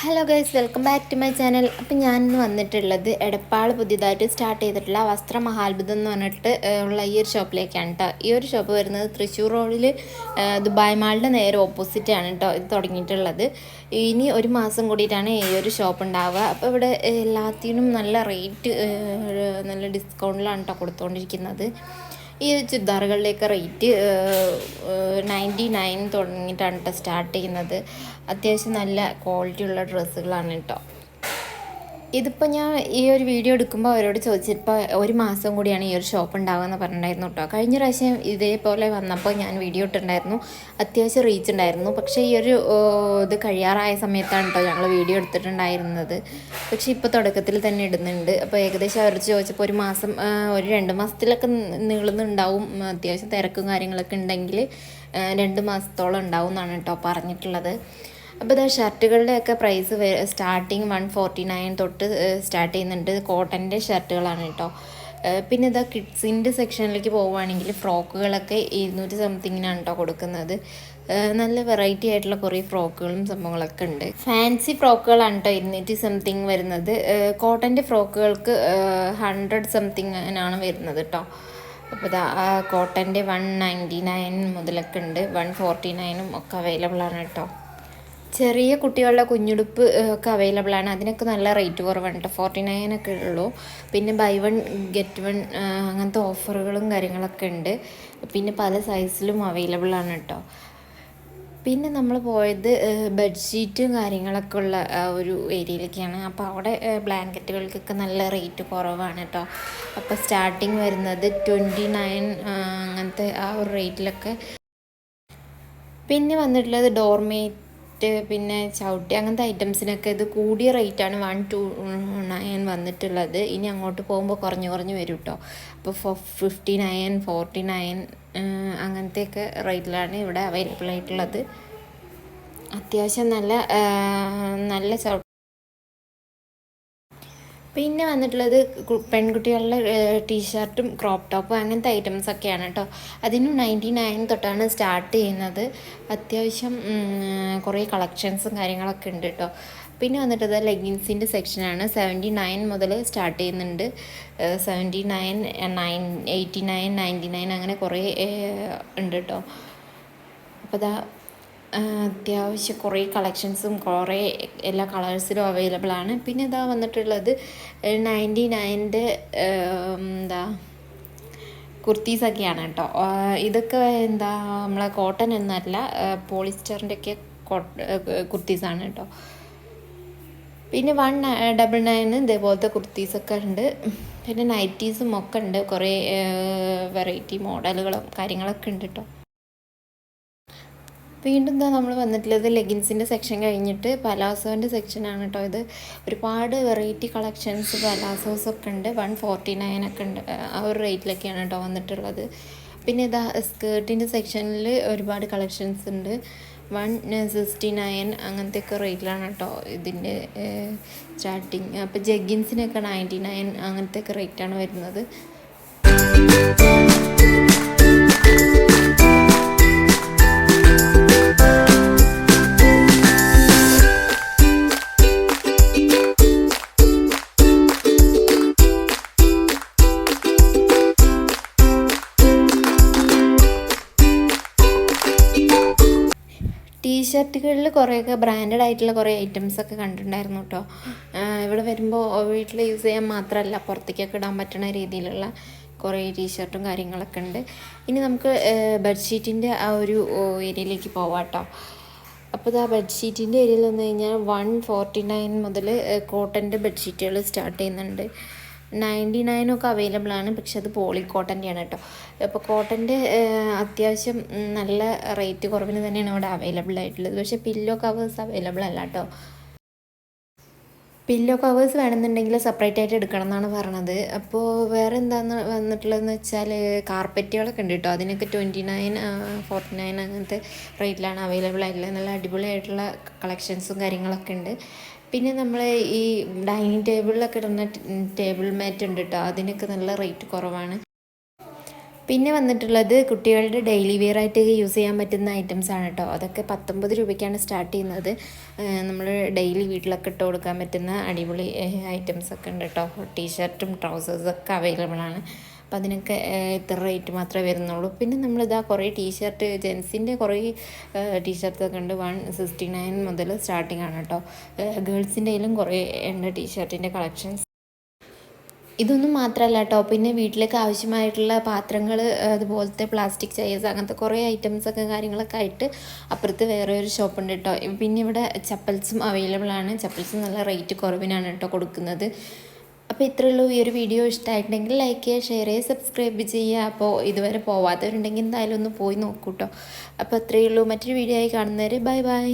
Hello guys welcome back to my channel അപ്പം ഞാനിന്ന് വന്നിട്ടുള്ളത് എടപ്പാൾ പുതിയതായിട്ട് സ്റ്റാർട്ട് ചെയ്തിട്ടുള്ള വസ്ത്ര മഹാത്ഭുതം എന്ന് പറഞ്ഞിട്ട് ഉള്ള ഈ ഒരു ഷോപ്പിലേക്കാണ് കേട്ടോ ഈ ഒരു ഷോപ്പ് വരുന്നത് തൃശ്ശൂർ റോഡിൽ ദുബായ് മാളിന്റെ നേരെ ഓപ്പോസിറ്റ് ആണ് കേട്ടോ ഇത് തുടങ്ങിയിട്ടുള്ളത്. ഇനി ഒരു മാസം കൂടിയിട്ടാണ് ഈ ഒരു ഷോപ്പ് ഉണ്ടാവുക. അപ്പോൾ ഇവിടെ എല്ലാത്തിനും നല്ല റേറ്റ് നല്ല ഡിസ്കൗണ്ടിലാണ് കേട്ടോ കൊടുത്തുകൊണ്ടിരിക്കുന്നത് ഈ ചുരിദാറുകളിലേക്ക് റേറ്റ് നയന്റി നയൻ തുടങ്ങിയിട്ടാണ് കേട്ടോ സ്റ്റാർട്ട് ചെയ്യുന്നത്. അത്യാവശ്യം നല്ല ക്വാളിറ്റി ഉള്ള ഡ്രസ്സുകളാണ് കേട്ടോ ഇതിപ്പോൾ ഞാൻ ഈ ഒരു വീഡിയോ എടുക്കുമ്പോൾ അവരോട് ചോദിച്ചപ്പോൾ ഒരു മാസം കൂടിയാണ് ഈ ഒരു ഷോപ്പ് ഉണ്ടാവുകയെന്ന് പറഞ്ഞിട്ടുണ്ടായിരുന്നു കേട്ടോ കഴിഞ്ഞ പ്രാവശ്യം ഇതേപോലെ വന്നപ്പോൾ ഞാൻ വീഡിയോ ഇട്ടിട്ടുണ്ടായിരുന്നു. അത്യാവശ്യം റീച്ച് ഉണ്ടായിരുന്നു. പക്ഷേ ഈ ഒരു ഇത് കഴിയാറായ സമയത്താണ് കേട്ടോ ഞങ്ങൾ വീഡിയോ എടുത്തിട്ടുണ്ടായിരുന്നത്. പക്ഷേ ഇപ്പോൾ തുടക്കത്തിൽ തന്നെ ഇടുന്നുണ്ട്. അപ്പോൾ ഏകദേശം അവരോട് ചോദിച്ചപ്പോൾ ഒരു മാസം ഒരു രണ്ട് മാസത്തിലൊക്കെ നീളുന്നുണ്ടാവും. അത്യാവശ്യം തിരക്കും കാര്യങ്ങളൊക്കെ ഉണ്ടെങ്കിൽ രണ്ട് മാസത്തോളം ഉണ്ടാവും എന്നാണ് കേട്ടോ പറഞ്ഞിട്ടുള്ളത്. അപ്പോൾ ഇതാ ഷർട്ടുകളുടെയൊക്കെ price starting one forty nine തൊട്ട് സ്റ്റാർട്ട് ചെയ്യുന്നുണ്ട്. കോട്ടന്റെ ഷർട്ടുകളാണ് കേട്ടോ. പിന്നെ ഇതാ കിഡ്സിന്റെ സെക്ഷനിലേക്ക് പോവുകയാണെങ്കിൽ ഫ്രോക്കുകളൊക്കെ ഇരുന്നൂറ്റി സംതിങ്ങിനാണ് കേട്ടോ കൊടുക്കുന്നത്. നല്ല വെറൈറ്റി ആയിട്ടുള്ള കുറേ ഫ്രോക്കുകളും സംഭവങ്ങളൊക്കെ ഉണ്ട്. ഫാൻസി ഫ്രോക്കുകളാണ് കേട്ടോ ഇരുന്നൂറ്റി സംതിങ് വരുന്നത്. കോട്ടന്റെ ഫ്രോക്കുകൾക്ക് ഹൺഡ്രഡ് സംതിങ്ങിനാണ് വരുന്നത് കേട്ടോ അപ്പോൾ ഇതാ കോട്ടന്റെ വൺ നയന്റി നയൻ മുതലൊക്കെ ഉണ്ട്. വൺ ഫോർട്ടി നയനും ഒക്കെ അവൈലബിൾ ആണ് കേട്ടോ ചെറിയ കുട്ടികളുടെ കുഞ്ഞുടുപ്പ് ഒക്കെ അവൈലബിൾ ആണ്. അതിനൊക്കെ നല്ല റേറ്റ് കുറവാണ് കേട്ടോ ഫോർട്ടി നയൻ ഒക്കെ ഉള്ളൂ. പിന്നെ ബൈ വൺ ഗെറ്റ് വൺ അങ്ങനത്തെ ഓഫറുകളും കാര്യങ്ങളൊക്കെ ഉണ്ട്. പിന്നെ പല സൈസിലും അവൈലബിൾ ആണ് കേട്ടോ പിന്നെ നമ്മൾ പോയത് ബെഡ്ഷീറ്റും കാര്യങ്ങളൊക്കെ ഉള്ള ഒരു ഏരിയയിലേക്കാണ് അപ്പോൾ അവിടെ ബ്ലാങ്കറ്റുകൾക്കൊക്കെ നല്ല റേറ്റ് കുറവാണ് കേട്ടോ അപ്പോൾ സ്റ്റാർട്ടിങ് വരുന്നത് ട്വന്റി നയൻ അങ്ങനത്തെ ആ ഒരു റേറ്റിലൊക്കെ പിന്നെ വന്നിട്ടുള്ളത് ഡോർമേറ്റ് പിന്നെ ചവിട്ടി അങ്ങനത്തെ ഐറ്റംസിനൊക്കെ ഇത് കൂടിയ റേറ്റാണ് വൺ ടു നയൻ വന്നിട്ടുള്ളത്. ഇനി അങ്ങോട്ട് പോകുമ്പോൾ കുറഞ്ഞ് കുറഞ്ഞ് വരും കേട്ടോ അപ്പോൾ ഫോ ഫിഫ്റ്റി നയൻ ഫോർട്ടി നയൻ അങ്ങനത്തെയൊക്കെ റേറ്റിലാണ് ഇവിടെ അവൈലബിൾ ആയിട്ടുള്ളത്. അത്യാവശ്യം നല്ല നല്ല ചവിട്ടി പിന്നെ വന്നിട്ടുള്ളത് പെൺകുട്ടികളുടെ ടീഷർട്ടും ക്രോപ്പ് ടോപ്പും അങ്ങനത്തെ ഐറ്റംസ് ഒക്കെയാണ് കേട്ടോ അതിനും നയന്റി നയൻ തൊട്ടാണ് സ്റ്റാർട്ട് ചെയ്യുന്നത്. അത്യാവശ്യം കുറേ കളക്ഷൻസും കാര്യങ്ങളൊക്കെ ഉണ്ട് കേട്ടോ പിന്നെ വന്നിട്ടത് ലെഗിൻസിന്റെ സെക്ഷനാണ് സെവന്റി നയൻ മുതൽ സ്റ്റാർട്ട് ചെയ്യുന്നുണ്ട്. Seventy nine nine eighty nine ninety nine അങ്ങനെ കുറേ ഉണ്ട് കേട്ടോ അപ്പോൾ ആ, അത്യാവശ്യം കുറേ കളക്ഷൻസും കുറേ എല്ലാ കളേഴ്സിലും അവൈലബിൾ ആണ്. പിന്നെ ഇതാ വന്നിട്ടുള്ളത് നയന്റി നയന്റെ എന്താ കുർത്തീസൊക്കെയാണ് കേട്ടോ. ഇതൊക്കെ എന്താ നമ്മളെ കോട്ടൺ എന്നല്ല പോളിസ്റ്ററിന്റെ ഒക്കെ കുർത്തീസാണ് കേട്ടോ. പിന്നെ വൺ ഡബിൾ നയൻ ഇതേപോലത്തെ കുർത്തീസൊക്കെ ഉണ്ട്. പിന്നെ നൈറ്റീസും ഒക്കെ ഉണ്ട്. കുറേ വെറൈറ്റി മോഡലുകളും കാര്യങ്ങളൊക്കെ ഉണ്ട് കേട്ടോ. വീണ്ടും എന്താ നമ്മൾ വന്നിട്ടുള്ളത് ലെഗിൻസിന്റെ സെക്ഷൻ കഴിഞ്ഞിട്ട് പലാസോന്റെ സെക്ഷനാണ് കേട്ടോ ഇത്. ഒരുപാട് വെറൈറ്റി കളക്ഷൻസ് പലാസോസ് ഒക്കെ ഉണ്ട്. വൺ ഫോർട്ടി നയൻ ഒക്കെ ഉണ്ട്. ആ ഒരു റേറ്റിലൊക്കെയാണ് കേട്ടോ വന്നിട്ടുള്ളത്. പിന്നെ ഇതാ സ്കേർട്ടിന്റെ സെക്ഷനിൽ ഒരുപാട് കളക്ഷൻസ് ഉണ്ട്. വൺ സിക്സ്റ്റി നയൻ അങ്ങനത്തെ ഒക്കെ റേറ്റിലാണ് കേട്ടോ ഇതിന്റെ സ്റ്റാർട്ടിങ്. അപ്പോൾ ജഗ്ഗിൻസിനൊക്കെ നയന്റി നയൻ അങ്ങനത്തെ ഒക്കെ റേറ്റാണ് വരുന്നത്. ടീഷർട്ടുകളിൽ കുറേയൊക്കെ ബ്രാൻഡഡ് ആയിട്ടുള്ള കുറേ ഐറ്റംസ് ഒക്കെ കണ്ടിട്ടുണ്ടായിരുന്നു കേട്ടോ ഇവിടെ വരുമ്പോൾ വീട്ടിൽ യൂസ് ചെയ്യാൻ മാത്രമല്ല പുറത്തേക്കൊക്കെ ഇടാൻ പറ്റുന്ന രീതിയിലുള്ള കുറേ ടീഷർട്ടും കാര്യങ്ങളൊക്കെ ഉണ്ട്. ഇനി നമുക്ക് ബെഡ്ഷീറ്റിന്റെ ആ ഒരു ഏരിയയിലേക്ക് പോവാം കേട്ടോ അപ്പോൾ ഇതാ ബെഡ്ഷീറ്റിന്റെ ഏരിയയിൽ വന്നു കഴിഞ്ഞാൽ വൺ ഫോർട്ടി നയൻ മുതൽ കോട്ടന്റെ ബെഡ്ഷീറ്റുകൾ സ്റ്റാർട്ട് ചെയ്യുന്നുണ്ട്. നയന്റി നയനൊക്കെ അവൈലബിൾ ആണ്. പക്ഷെ അത് പോളി കോട്ടന്റെയാണ് കേട്ടോ. അപ്പോൾ കോട്ടന്റെ അത്യാവശ്യം നല്ല റേറ്റ് കുറവിന് തന്നെയാണ് ഇവിടെ അവൈലബിൾ ആയിട്ടുള്ളത്. പക്ഷേ പില്ലോ കവേഴ്സ് അവൈലബിൾ അല്ല കേട്ടോ. പില്ലോ കവേഴ്സ് വേണമെന്നുണ്ടെങ്കിൽ സെപ്പറേറ്റ് ആയിട്ട് എടുക്കണം എന്നാണ് പറഞ്ഞത്. അപ്പോൾ വേറെ എന്താന്ന് വന്നിട്ടുള്ളതെന്ന് വെച്ചാൽ കാർപ്പറ്റുകളൊക്കെ ഉണ്ട് കേട്ടോ. അതിനൊക്കെ ട്വന്റി നയൻ ഫോർട്ടി നയൻ അങ്ങനത്തെ റേറ്റിലാണ് അവൈലബിൾ ആയിട്ടുള്ളത്. നല്ല അടിപൊളിയായിട്ടുള്ള കളക്ഷൻസും കാര്യങ്ങളൊക്കെ ഉണ്ട്. പിന്നെ നമ്മൾ ഈ ഡൈനിങ് ടേബിളിലൊക്കെ ഇടുന്ന ടേബിൾ മാറ്റ് ഉണ്ട് കേട്ടോ അതിനൊക്കെ നല്ല റേറ്റ് കുറവാണ്. പിന്നെ വന്നിട്ടുള്ളത് കുട്ടികളുടെ ഡെയിലി വെയർ ആയിട്ട് യൂസ് ചെയ്യാൻ പറ്റുന്ന ഐറ്റംസ് ആണ് കേട്ടോ അതൊക്കെ പത്തൊമ്പത് രൂപയ്ക്കാണ് സ്റ്റാർട്ട് ചെയ്യുന്നത്. നമ്മൾ ഡെയിലി വീട്ടിലൊക്കെ ഇട്ട് കൊടുക്കാൻ പറ്റുന്ന അടിപൊളി ഐറ്റംസ് ഒക്കെ ഉണ്ട് കേട്ടോ ടീഷർട്ടും ട്രൗസേഴ്സൊക്കെ അവൈലബിൾ ആണ്. അപ്പം അതിനൊക്കെ ഇത്ര റേറ്റ് മാത്രമേ വരുന്നുള്ളൂ. പിന്നെ നമ്മളിതാ കുറേ ടീഷർട്ട് ജെൻസിന്റെ കുറേ ടീഷർട്ടൊക്കെ ഉണ്ട് വൺ സിക്സ്റ്റി നയൻ മുതൽ സ്റ്റാർട്ടിംഗ് ആണ് കേട്ടോ ഗേൾസിന്റെയിലും കുറേ ഉണ്ട് ടീഷർട്ടിന്റെ കളക്ഷൻസ് ഇതൊന്നും മാത്രമല്ല കേട്ടോ പിന്നെ വീട്ടിലേക്ക് ആവശ്യമായിട്ടുള്ള പാത്രങ്ങൾ അതുപോലത്തെ പ്ലാസ്റ്റിക് ചെയർസ് അങ്ങനത്തെ കുറേ ഐറ്റംസൊക്കെ കാര്യങ്ങളൊക്കെ ആയിട്ട് അപ്പുറത്ത് വേറെ ഒരു ഷോപ്പുണ്ട് കേട്ടോ പിന്നെ ഇവിടെ ചപ്പൽസും അവൈലബിൾ ആണ്. ചപ്പൽസ് നല്ല റേറ്റ് കുറവിനാണ് കേട്ടോ കൊടുക്കുന്നത്. അപ്പോൾ ഇത്രയുള്ളൂ ഈ ഒരു വീഡിയോ ഇഷ്ടമായിട്ടുണ്ടെങ്കിൽ ലൈക്ക് ചെയ്യുക ഷെയർ ചെയ്യുക സബ്സ്ക്രൈബ് ചെയ്യുക. അപ്പോൾ ഇതുവരെ പോവാത്തവരുണ്ടെങ്കിൽ എന്തായാലും ഒന്ന് പോയി നോക്കൂട്ടോ അപ്പോൾ അത്രയേ ഉള്ളൂ. മറ്റൊരു വീഡിയോ ആയി കാണുന്നവർ ബൈ ബൈ